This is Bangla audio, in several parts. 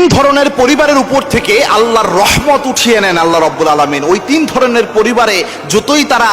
তিন ধরনের পরিবারের উপর থেকে আল্লাহর রহমত উঠিয়ে নেন আল্লাহ রব্বুল আলমিন। ওই তিন ধরনের পরিবারে যতই তারা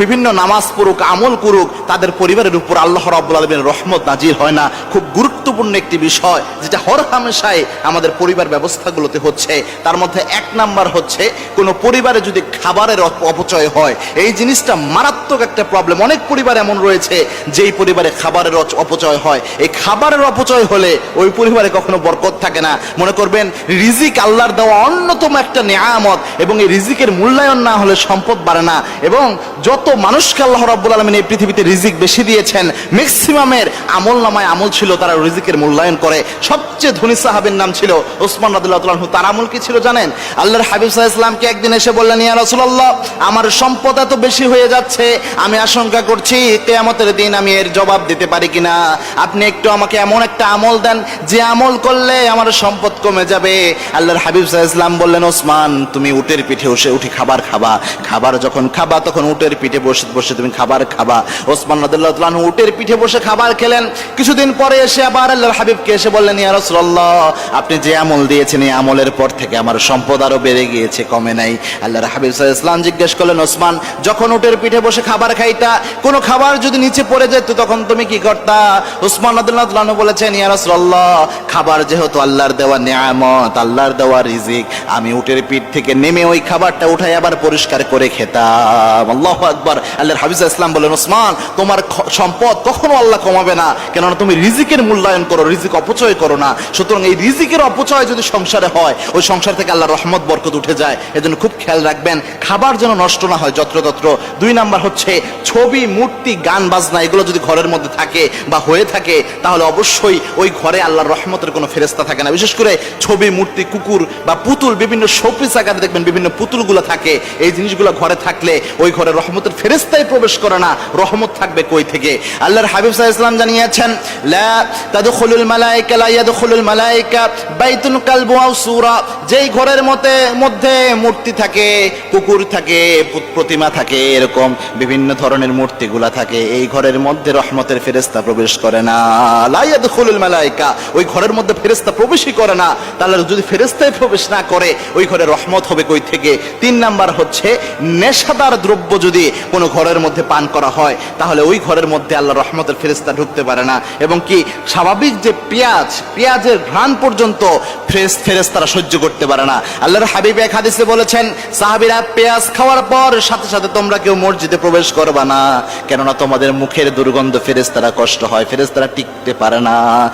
বিভিন্ন নামাজ পড়ুক, আমল করুক, তাদের পরিবারের উপর আল্লাহ রব্বুল আলমিনের রহমত নাজির হয় না। খুব গুরুত্বপূর্ণ একটি বিষয়, যেটা হর হামেশায় আমাদের পরিবার ব্যবস্থাগুলোতে হচ্ছে। তার মধ্যে এক নাম্বার হচ্ছে, কোনো পরিবারে যদি খাবারের অপচয় হয়, এই জিনিসটা মারাত্মক একটা প্রবলেম অনেক পরিবার এমন রয়েছে, যেই পরিবারে খাবারের অপচয় হয়। এই খাবারের অপচয় হলে ওই পরিবারে কখনো বরকত থাকে না। মনে করবেন, রিজিক আল্লাহর দেওয়া অন্যতম একটা নেয়ামত এবং এই রিজিকের মূল্যায়ন না হলে সম্পদ বাড়ে না। এবং যত মানুষকে আল্লাহ রাব্বুল আলমিন এই পৃথিবীতে রিজিক বেশি দিয়েছেন ম্যাক্সিমামের আমল নামায় আমল ছিল, তারা রিজিকের মূল্যায়ন করে। সবচেয়ে ধনী সাহাবের নাম ছিল ওসমান রাদুল্লাহ তার আমল কি ছিল জানেন? আল্লাহর হাবিব সাহা ইসলামকে একদিন এসে বললেন, ইয়া রাসূলুল্লাহ, আমার সম্পদ এত বেশি হয়ে যাচ্ছে, আমি আশঙ্কা করছি কেয়ামতের দিন আমি এর জবাব দিতে পারি কিনা। আপনি একটু আমাকে এমন একটা আমল দেন, যে আমল করলে আমার সম্পদ কমে যাবে। আল্লাহর হাবিব সাহা ইসলাম বললেন, ওসমান, তুমি উটের পিঠে বসে উঠে খাবার খাবা। খাবার যখন খাবা, তখন উটের পিঠে বসে বসে তুমি খাবার খাবা। ওসমান রাদিয়াল্লাহু তাআলা উটের পিঠে বসে খাবার খেলেন। কিছুদিন পরে এসে আবার আল্লাহর হাবিবকে এসে বললেন, ইয়া রাসূলুল্লাহ, আপনি যে আমল দিয়েছেন, এই আমলের পর থেকে আমার সম্পদ আরও বেড়ে গিয়েছে, কমে নাই। আল্লাহর হাবিব সাল্লাল্লাহু ইসলাম জিজ্ঞেস করলেন, ওসমান, যখন উটের পিঠে বসে খাবার খাইতা, কোনো খাবার যদি নিচে পড়ে যেত, তখন তুমি কি করতা? ওসমান রাদিয়াল্লাহু তাআলা বলেছেন, ইয়া খাবার যেহেতু আল্লাহর দেওয়া নিয়ামত, আল্লাহর দেওয়া রিজিক। আমি উটের পিঠ থেকে নেমে ওই খাবারটা উঠাই আবার পরিষ্কার করে খেতাম। আল্লাহ আকবার। আল্লাহর হাবিব ইসলাম বলেন, ওসমান, তোমার সম্পদ কখনো আল্লাহ কমাবে না। কেননা তুমি রিজিকের মূল্যায়ন করো, রিজিক অপচয় করো না। সুতরাং এই রিজিকের অপচয় যদি সংসারে হয়, ওই সংসার থেকে আল্লাহ রহমত, বরকত উঠে যায়। এজন্য খুব খেয়াল রাখবেন, খাবার যেন নষ্ট না হয় যত্রতত্র। দুই নাম্বার হচ্ছে, ছবি, মূর্তি, গান, বাজনা, এগুলো যদি ঘরের মধ্যে থাকে বা হয়ে থাকে, তাহলে অবশ্যই ওই ঘরে আল্লাহর রহমতের কোনো ফেরেস্তা থাকে না। বিশেষ করে ছবি, মূর্তি, কুকুর বা পুতুল, বিভিন্ন শোপিস আকারে দেখবেন, বিভিন্ন পুতুলগুলো থাকে। এই জিনিসগুলো ঘরে থাকলে ওই ঘরে রহমতের ফেরেস্তাই প্রবেশ করে না। রহমত থাকবে কই থেকে? আল্লাহর হাবিব আলাইহি ইসলাম জানিয়েছেন, লা তাদখুলুল মালায়েকা লা ইয়াদখুলুল মালায়েকা বাইতুন কালবু আও সূরা যেই ঘরের মধ্যে মধ্যে মূর্তি থাকে, কুকুর থাকে প্রতিমা থাকে, এরকম বিভিন্ন ধরনের মূর্তিগুলা থাকে। এই ঘরের মধ্যে রহমতের ফেরেস্তা প্রবেশ করে না। লা ইয়াদখুলুল মালায়েকা ওই ঘরের মধ্যে ফেরেস্তা প্রবেশই করে না। তাহলে যদি ফেরেস্তাই প্রবেশ না করে, ওই ঘরে রহমত হবে কই থেকে? তিন নাম্বার হচ্ছে, নেশাদার দ্রব্য যদি কোনো ঘরের মধ্যে পান করা হয়, তাহলে ওই ঘরের মধ্যে আল্লাহ রহমতের ফেরেস্তা ঢুকতে পারে না। এবং কি, স্বাভাবিক যে পেঁয়াজ, পেঁয়াজের ঘ্রাণ পর্যন্ত ফ্রেশ ফেরেস্তারা সহ্য করতে পারে না। আল্লাহর হাবিব এক হাদিসে বলেছেন, সাহাবিরা পেঁয়াজ খাওয়ার পর সাথে সাথে তোমরা কেউ মসজিদে প্রবেশ করবা না, কেননা তোমাদের মুখের দুর্গন্ধ ফেরেস্তারা কষ্ট হয় ফেরেস্তারা টিকতে পারে না।